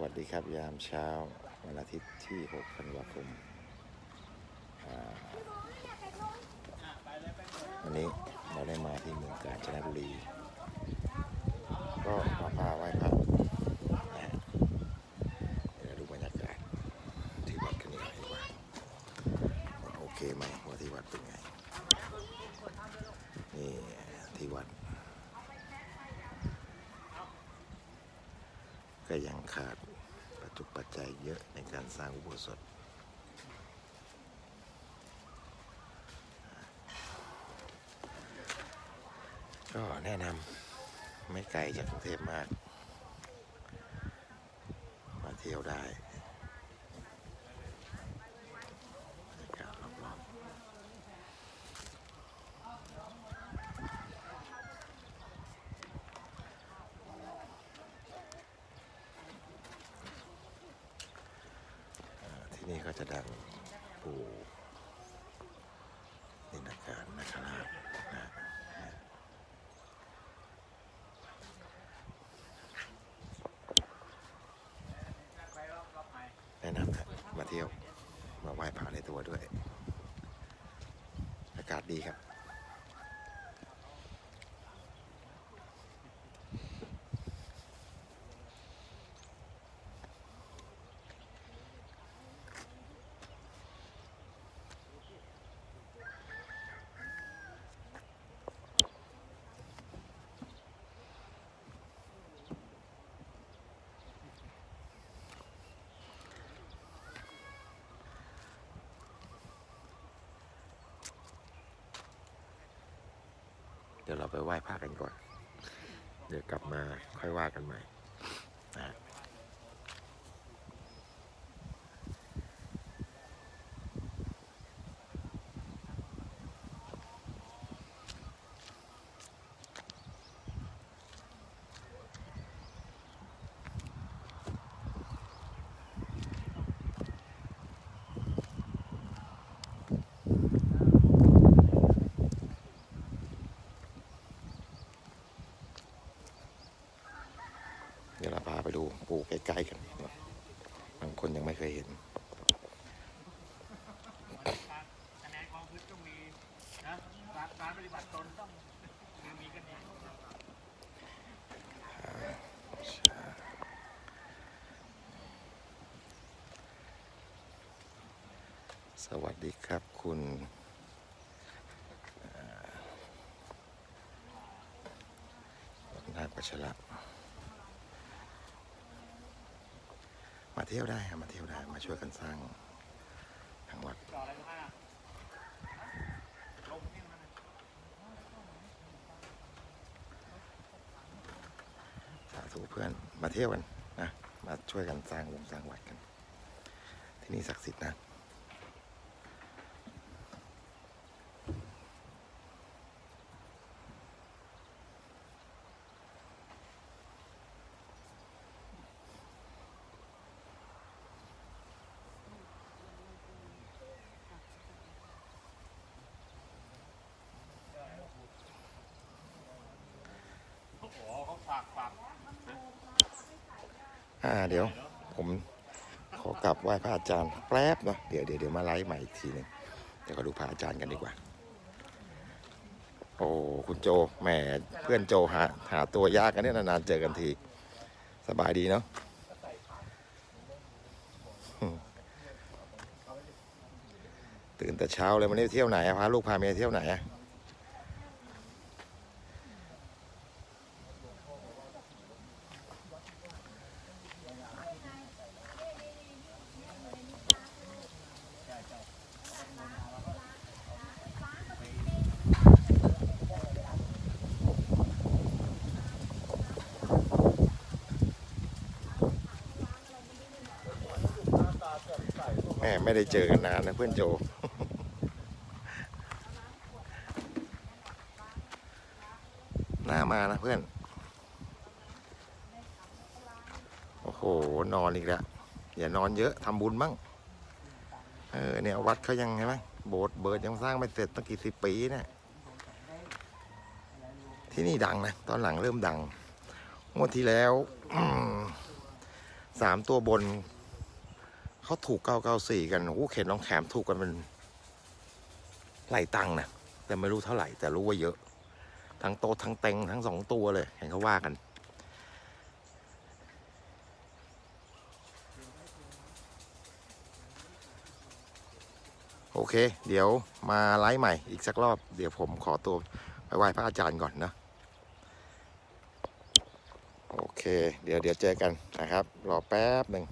วัสดีครับยามเช้าวันอาทิตย์ที่ 6 ธันวาคมวันนี้เราได้มาที่เมืองกาญจนบุรี ก็มาพาไหว้พระนะฮะเดี๋ยวดูบรรยากาศที่วัดกันดีกว่าดีกว่าว่าโอเคไหมว่าที่วัดเป็นไง นี่ที่วัด ก็ยังขาดปัจจุปัจจัยเยอะในการสร้างอุโบสถก็แนะนำไม่ไกลจากกรุงเทพมาก มาเที่ยวได้บรรยากาศรอบๆอ่า ที่นี่ก็จะดังปู่นินาการนะคราชนะแนะนำมาเที่ยว มาไหว้พระในตัวด้วย อากาศดีครับ เดี๋ยวเราไปไหว้พระกันก่อน เดี๋ยวกลับมาค่อยว่ากันใหม่นะ เดี๋ยวเราพาไปดูปูใกล้ๆกันบางคนยังไม่เคยเห็นสวัสดีครับคุณนาควัชระ มาเที่ยวได้ครับมาเที่ยวได้มาช่วยกันสร้างทางวัดสาธุเพื่อนมาเที่ยวกันนะมาช่วยกันสร้างวงสร้างวัดกัน ที่นี่ศักดิ์สิทธิ์นะ โอ้โหเขาฝากฝาก อ่าเดี๋ยวผมขอกลับไหว้พระอาจารย์แป๊บเนาะเดี๋ยวเดี๋ยวเดี๋ยวมาไลฟ์ใหม่อีกทีหนึงเดี๋ยวก็ดูพระอาจารย์กันดีกว่า โอ้คุณโจแหมเพื่อนโจหาหาตัวยากกันเนี่ยนานๆเจอกันที สบายดีเนาะตื่นแต่เช้าเลยวันนี้เที่ยวไหนอะพาลูกพาเมียเที่ยวไหนอะ แม่ไม่ได้เจอกันนานนะเพื่อนโจ หน้ามานะเพื่อน โอ้โห นอนอีกแล้ว อย่านอนเยอะทำบุญบ้างเออเนี่ยวัดเขายังไงไหมโบสถ์เบิร์ดยังสร้างไม่เสร็จตั้งกี่สิบปีเนี่ยที่นี่ดังนะ ตอนหลังเริ่มดังงวดที่แล้วสามตัวบน เขาถูกเก้าเก้าสี่กันโอ้เข็นน้องแขมถูกกันเป็นหลตังนะแต่ไม่รู้เท่าไหร่ แต่รู้ว่าเยอะ ทั้งโตทั้งเต็งทั้งสองตัวเลยเห็นเขาว่ากันโอเค เดี๋ยวมาไลฟ์ใหม่อีกสักรอบ เดี๋ยวผมขอตัวไปไหว้พระอาจารย์ก่อนนะ โอเค เดี๋ยวเดี๋ยวเจอกันนะครับ รอแป๊บหนึ่ง